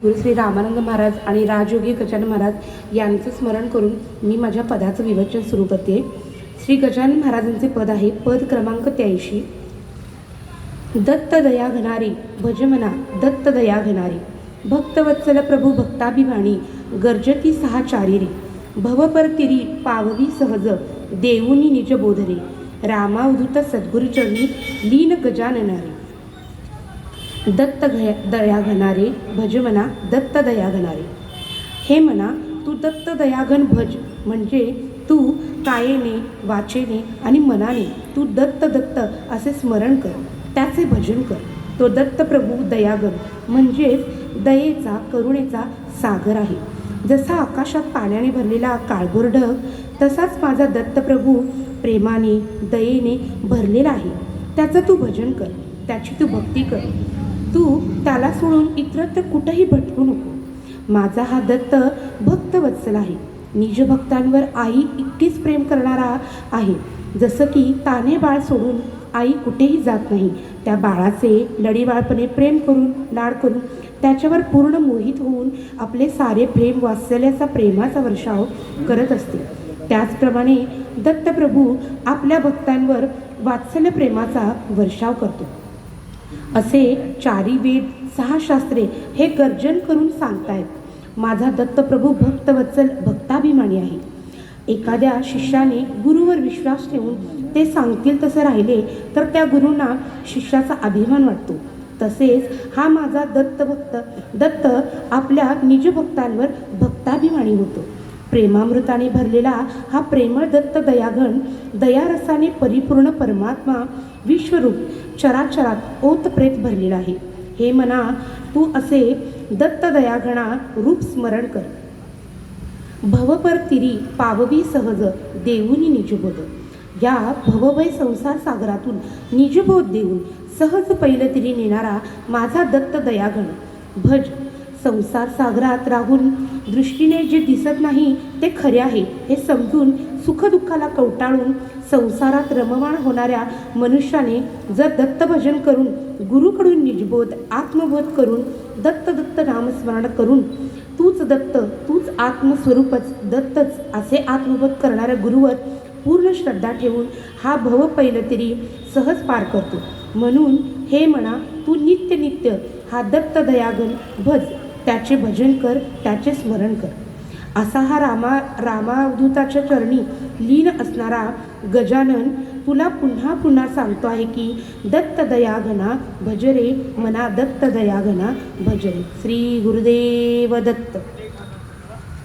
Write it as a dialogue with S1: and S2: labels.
S1: गुरु श्री रामानंद महाराज आणि राजयोगी गजानन महाराज यांचं स्मरण करून मी माझ्या पदाचं विवचन सुरू करते. श्री गजानन महाराजांचे पद आहे पद क्रमांक त्याऐंशी दत्त दया घणारी भजमना दत्त दया घणारी भक्तवत्सल प्रभू भक्ताभिमानी गर्जती सहा चारिरी भवपरतिरी पाववी सहज देऊनी निज बोधरे रामावधूत सद्गुरुचरणी लीन गजाननारी. दत्त घया दया घणारे भज म्हणा दत्त दया घणारे हे म्हणा तू दत्त दयाघन भज म्हणजे तू कायेने वाचेने आणि मनाने तू दत्त दत्त असे स्मरण कर त्याचे भजन कर. तो दत्तप्रभू दयागन म्हणजेच दयेचा करुणेचा सागर आहे. जसा आकाशात पाण्याने भरलेला काळभोर ढग तसाच माझा दत्तप्रभू प्रेमाने दयेने भरलेला आहे. त्याचं तू भजन कर त्याची तू भक्ती कर. तू त्याला सोडून इतरत्र कुठंही भटकू नको. माझा हा दत्त भक्त वत्सल आहे निज भक्तांवर आई इतकीच प्रेम करणारा आहे. जसं की ताने बाळ सोडून आई कुठेही जात नाही. त्या बाळाचे लढीबाळपणे प्रेम करून लाड करून त्याच्यावर पूर्ण मोहित होऊन आपले सारे प्रेम वात्सल्याचा प्रेमाचा वर्षाव करत असते. त्याचप्रमाणे दत्तप्रभू आपल्या भक्तांवर वात्सल्य प्रेमाचा वर्षाव करतो. असे चारी वेद सहा शास्त्रे हे गर्जन करून सांगतायत. माझा दत्तप्रभू भक्तवत्सल भक्ताभिमानी आहे. एखाद्या शिष्याने गुरुवर विश्वास ठेवून ते सांगतील तसं राहिले तर त्या गुरूंना शिष्याचा अभिमान वाटतो. तसेच हा माझा दत्तभक्त दत्त आपल्या निजभक्तांवर भक्ताभिमानी होतो. प्रेमामृताने भरलेला हा प्रेमळ दत्त दयागण दयारसाने परिपूर्ण परमात्मा विश्वरूप चराचरात ओतप्रेत भरलेला आहे. हे मना तू असे दत्त दयागणा रूप स्मरण कर. भवपर तिरी पाववी सहज देऊनी निजबोध. या भवभय संसार सागरातून निजबोध देऊन सहज पहिलं तिरी नेणारा माझा दत्त दयाघण भज संसार सागरात राहून दृष्टीने जे दिसत नाही ते खरे आहे हे समजून सुखदुःखाला कवटाळून संसारात रममाण होणाऱ्या मनुष्याने जर दत्तभजन करून गुरुकडून निजबोध आत्मबोध करून दत्त दत्त नामस्मरण करून तूच दत्त तूच आत्मस्वरूपच दत्तच असे आत्मबोध करणाऱ्या गुरुवर पूर्ण श्रद्धा ठेवून हा भव तरी सहज पार करतो. म्हणून हे म्हणा तू नित्य नित्य हा दत्त दयागन भज त्याचे भजन कर त्याचे स्मरण कर. असा हा रामा रामावधूताच्या चरणी लीन असणारा गजानन तुला पुन्हा पुन्हा सांगतो आहे की दत्त दयाघना भजरे मना दत्त दयाघना भजरे श्री गुरुदेव दत्त.